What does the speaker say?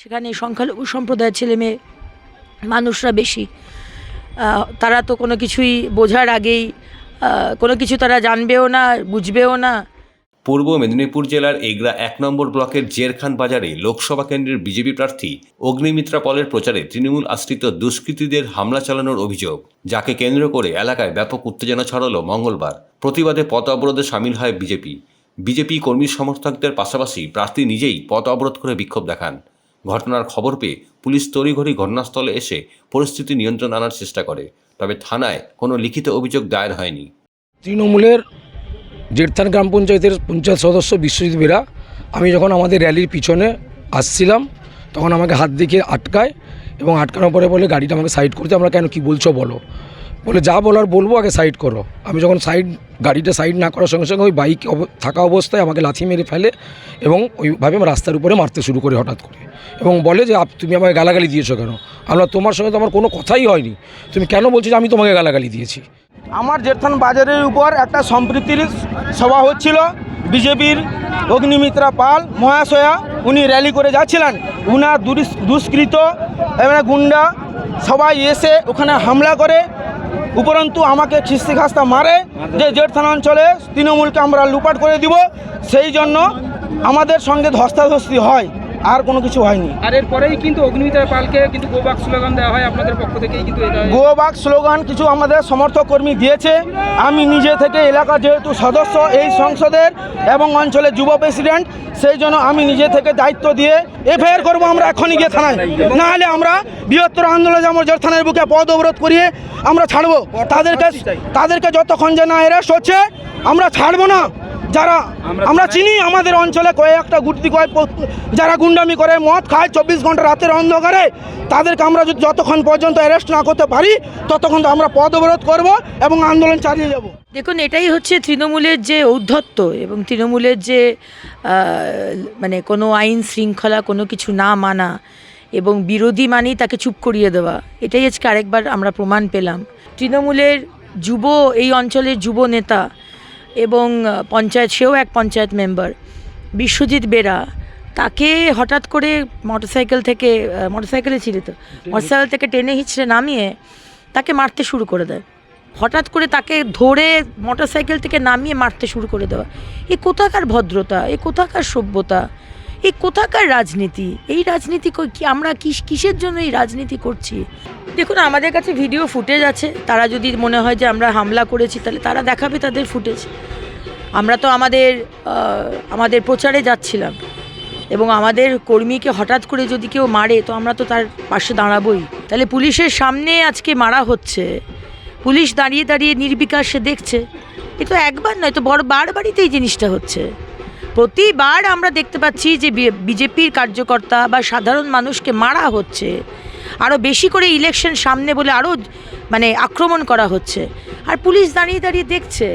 সেখানে সংখ্যালঘু সম্প্রদায়ের ছেলে মেয়ে মানুষরা বেশি। তারা তো কোনো কিছুই বোঝার আগেই কোনো কিছু তারা জানবেও না, বুঝবেও না। পূর্ব মেদিনীপুর জেলার এগরা এক নম্বর ব্লকের জেরখান বাজারে লোকসভা কেন্দ্রের বিজেপি প্রার্থী অগ্নিমিত্রা পলের প্রচারে তৃণমূল আশ্রিত দুষ্কৃতীদের হামলা চালানোর অভিযোগ, যাকে কেন্দ্র করে এলাকায় ব্যাপক উত্তেজনা ছড়ালো মঙ্গলবার। প্রতিবাদে পথ অবরোধে সামিল হয় বিজেপি। বিজেপি কর্মী সমর্থকদের পাশাপাশি প্রার্থী নিজেই পথ অবরোধ করে বিক্ষোভ দেখান। ঘটনার খবর পেয়ে পুলিশ তড়িঘড়ি ঘটনাস্থলে এসে পরিস্থিতি নিয়ন্ত্রণ আনার চেষ্টা করে, তবে থানায় কোনো লিখিত অভিযোগ দায়ের হয়নি। তৃণমূলের জেরথান গ্রাম পঞ্চায়েতের পঞ্চায়েত সদস্য বিশ্বজিৎ বেরা, আমি যখন আমাদের র্যালির পিছনে আসছিলাম, তখন আমাকে হাত দেখিয়ে আটকায় এবং আটকানোর পরে বলে, গাড়িটা আমাকে সাইড করতে, আমরা কেন কি বলছো বলো? বলে, যা বলার বলব, আগে সাইড করো। আমি যখন সাইড গাড়িটা সাইড না করার সঙ্গে সঙ্গে ওই বাইক থাকা অবস্থায় আমাকে লাথি মেরে ফেলে এবং ওইভাবে আমি রাস্তার উপরে মারতে শুরু করে হঠাৎ করে এবং বলে যে তুমি আমাকে গালাগালি দিয়েছ কেন? আমরা তোমার সঙ্গে তো আমার কোনো কথাই হয়নি। তুমি কেন বলছো যে, আমি তোমাকে গালাগালি দিয়েছি? আমার জেঠান বাজারের উপর একটা সম্প্রীতির সভা হচ্ছিল। বিজেপির অগ্নিমিত্রা পাল মহাশয়া, উনি র্যালি করে যাচ্ছিলেন। উনার দুষ্কৃত গুন্ডা সবাই এসে ওখানে হামলা করে। উপরন্তু আমাকে খিস্তি খাস্তা মারে। যে জেট থানা অঞ্চলে তৃণমূলকে আমরা লুপাট করে দিব সেই জন্য আমাদের সঙ্গে ধস্তাধস্তি হয়। আর কোনো কিছু হয়নি। আর এরপরেই কিন্তু অগ্নিমিত্রা পালকে কিন্তু গোবাক স্লোগান দেওয়া হয় আপনাদের পক্ষ থেকেই কিন্তু গোবাক স্লোগান কিছু আমাদের সমর্থক কর্মী দিয়েছে। আমি নিজে থেকে এলাকা যেহেতু সদস্য এই সংসদের এবং অঞ্চলের যুব প্রেসিডেন্ট সেই জন্য আমি নিজে থেকে দায়িত্ব দিয়ে এফআইআর করব আমরা এখনই গিয়ে থানায়। না হলে আমরা বৃহত্তর আন্দোলন যেমন থানার বুকে পদ অবরোধ করিয়ে আমরা ছাড়বো। তাদেরকে তাদেরকে যতক্ষণ যে না অ্যারেস্ট হচ্ছে আমরা ছাড়বো না। যারা আমরা চিনি আমাদের অঞ্চলে কয়েকটা গুটি কয়েক যারা গুন্ডামি করে মদ খায় চব্বিশ ঘণ্টা রাতের অন্ধকারে তাদেরকে আমরা যদি যতক্ষণ পর্যন্ত অ্যারেস্ট না করতে পারি ততক্ষণ তো আমরা পদ অবরোধ করব এবং আন্দোলন চালিয়ে যাব। দেখুন এটাই হচ্ছে তৃণমূলের যে ঔদ্ধত্য এবং তৃণমূলের যে মানে কোনো আইন শৃঙ্খলা কোনো কিছু না মানা এবং বিরোধী মানেই তাকে চুপ করিয়ে দেওয়া এটাই আজকে আরেকবার আমরা প্রমাণ পেলাম। তৃণমূলের যুব এই অঞ্চলের যুব নেতা এবং পঞ্চায়েত সেও এক পঞ্চায়েত মেম্বার বিশ্বজিৎ বেরা তাকে হঠাৎ করে মোটরসাইকেল থেকে মোটরসাইকেলে ছিল তো মোটরসাইকেল থেকে টেনে হিঁচড়ে নামিয়ে তাকে মারতে শুরু করে দেয়। হঠাৎ করে তাকে ধরে মোটরসাইকেল থেকে নামিয়ে মারতে শুরু করে দেওয়া। এ কোথাকার ভদ্রতা এ কোথাকার সভ্যতা? এ কোথাকার রাজনীতি? এই রাজনীতি কি আমরা কিস কিসের জন্য এই রাজনীতি করছি? দেখুন, আমাদের কাছে ভিডিও ফুটেজ আছে। তারা যদি মনে হয় যে আমরা হামলা করেছি, তাহলে তারা দেখাবে তাদের ফুটেজ। আমরা তো আমাদের আমাদের প্রচারে যাচ্ছিলাম। এবং আমাদের কর্মীকে হঠাৎ করে যদি কেউ মারে, তো আমরা তো তার পাশে দাঁড়াবই। তাহলে পুলিশের সামনে আজকে মারা হচ্ছে। পুলিশ দাঁড়িয়ে দাঁড়িয়ে নির্বিকাশে দেখছে। এ তো একবার নয় তো বড় বারবারই এই জিনিসটা হচ্ছে। প্রতিবার আমরা দেখতে পাচ্ছি যে বিজেপির কার্যকর্তা বা সাধারণ মানুষকে মারা হচ্ছে। আরও বেশি করে ইলেকশন সামনে বলে আরও মানে আক্রমণ করা হচ্ছে। আর পুলিশ দাঁড়িয়ে দাঁড়িয়ে দেখছে।